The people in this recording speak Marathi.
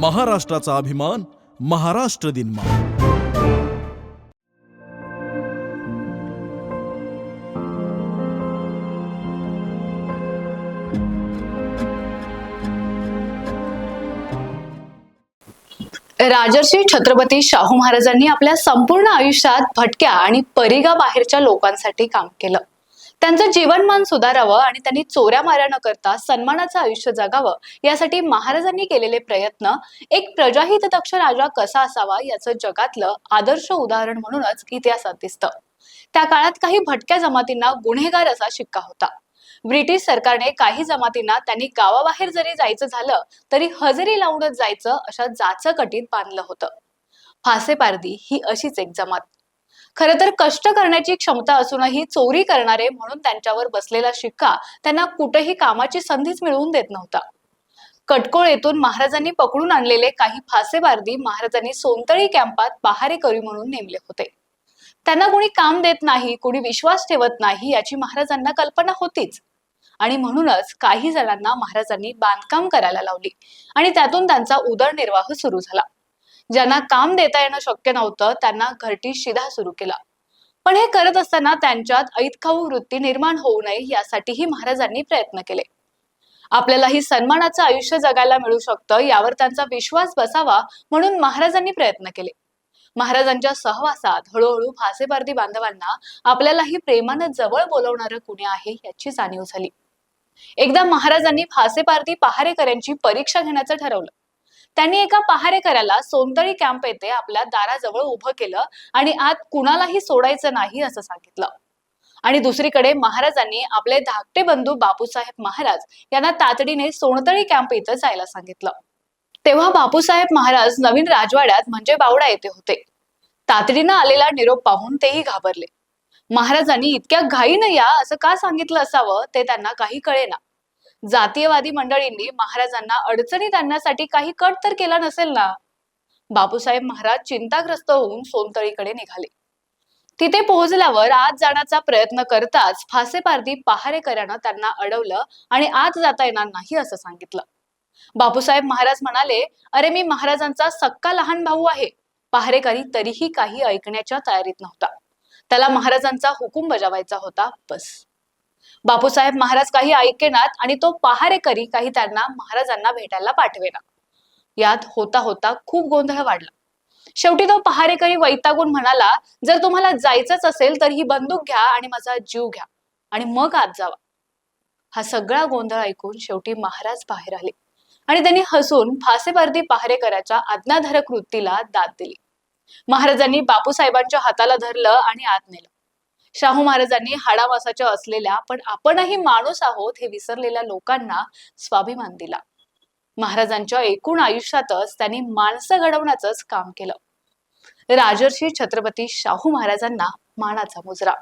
महाराष्ट्राचा अभिमान महाराष्ट्र दिनमा राजर्षी छत्रपती शाहू महाराजांनी आपल्या संपूर्ण आयुष्यात भटक्या आणि परिगा बाहेरच्या लोकांसाठी काम केलं. त्यांचं जीवनमान सुधारावं आणि त्यांनी चोऱ्या माऱ्या न करता सन्मानाचं आयुष्य जगावं यासाठी महाराजांनी केलेले प्रयत्न एक प्रजाहित दक्ष राजा कसा असावा याचं जगातलं आदर्श उदाहरण म्हणूनच इतिहासात दिसतं. त्या काळात काही भटक्या जमातींना गुन्हेगार असा शिक्का होता. ब्रिटिश सरकारने काही जमातींना त्यांनी गावाबाहेर जरी जायचं झालं तरी हजेरी लावूनच जायचं अशा जाचकटीत बांधलं होतं. फासेपारदी ही अशीच एक जमात. खर तर कष्ट करण्याची क्षमता असूनही चोरी करणारे म्हणून त्यांच्यावर बसलेला शिक्का त्यांना कुठेही कामाची संधीच मिळवून देत नव्हता. कटकोळ येथून महाराजांनी पकडून आणलेले काही फासेबार्दी महाराजांनी सोनतळी कॅम्पात पहारेकरी म्हणून नेमले होते. त्यांना कोणी काम देत नाही कोणी विश्वास ठेवत नाही याची महाराजांना कल्पना होतीच. आणि म्हणूनच काही जणांना महाराजांनी बांधकाम करायला लावली आणि त्यातून त्यांचा उदरनिर्वाह सुरू झाला. ज्यांना काम देता येणं शक्य नव्हतं त्यांना घरटी शिधा सुरू केला. पण हे करत असताना त्यांच्यात ऐतखाऊ वृत्ती निर्माण होऊ नये यासाठीही महाराजांनी प्रयत्न केले. आपल्यालाही सन्मानाचं आयुष्य जगायला मिळू शकतं यावर त्यांचा विश्वास बसावा म्हणून महाराजांनी प्रयत्न केले. महाराजांच्या सहवासात हळूहळू फासेबार्दी बांधवांना आपल्यालाही प्रेमानं जवळ बोलवणारं कुणी आहे याची जाणीव झाली. एकदा महाराजांनी फासेपारधी पहारेकऱ्यांची परीक्षा घेण्याचं ठरवलं. त्यांनी एका पहारेकऱ्याला सोनतळी कॅम्प येथे आपल्या दाराजवळ उभं केलं आणि आत कुणालाही सोडायचं नाही असं सांगितलं. आणि दुसरीकडे महाराजांनी आपले धाकटे बंधू बापूसाहेब महाराज यांना तातडीने सोनतळी कॅम्प इथं जायला सांगितलं. तेव्हा बापूसाहेब महाराज नवीन राजवाड्यात म्हणजे बावडा येथे होते. तातडीनं आलेला निरोप पाहून तेही घाबरले. महाराजांनी इतक्या घाईनं या असं का सांगितलं असावं? ते त्यांना काही कळेना. जातीयवादी मंडळींनी महाराजांना अडचणीत आणण्यासाठी काही कट तर केला नसेल ना? बापूसाहेब महाराज चिंताग्रस्त होऊन सोनतळीकडे निघाले. तिथे पोहोचल्यावर आत जाण्याचा प्रयत्न करताच फासेपारधी पहारेकऱ्यानं त्यांना अडवलं आणि आत जाता येणार नाही असं सांगितलं. बापूसाहेब महाराज म्हणाले अरे मी महाराजांचा सक्का लहान भाऊ आहे. पहारेकरी तरीही काही ऐकण्याच्या तयारीत नव्हता. त्याला महाराजांचा हुकूम बजावायचा होता बस. बापूसाहेब महाराज काही ऐकेनात आणि तो पहारेकरी काही त्यांना महाराजांना भेटायला पाठवेना. यात होता होता खूप गोंधळ वाढला. शेवटी तो पहारेकरी वैतागून म्हणाला जर तुम्हाला जायचंच असेल तर ही बंदूक घ्या आणि माझा जीव घ्या आणि मग आत जावा. हा सगळा गोंधळ ऐकून शेवटी महाराज बाहेर आले आणि त्यांनी हसून फासेवर्दी पहारेकराच्या आज्ञाधारक वृत्तीला दाद दिली. महाराजांनी बापूसाहेबांच्या हाताला धरलं आणि आत नेलं. शाहू महाराजांनी हाडामासाच्या असलेल्या पण आपणही माणूस आहोत हे विसरलेल्या लोकांना स्वाभिमान दिला. महाराजांच्या एकूण आयुष्यातच त्यांनी माणसं घडवण्याचंच काम केलं. राजर्षी छत्रपती शाहू महाराजांना मानाचा मुजरा.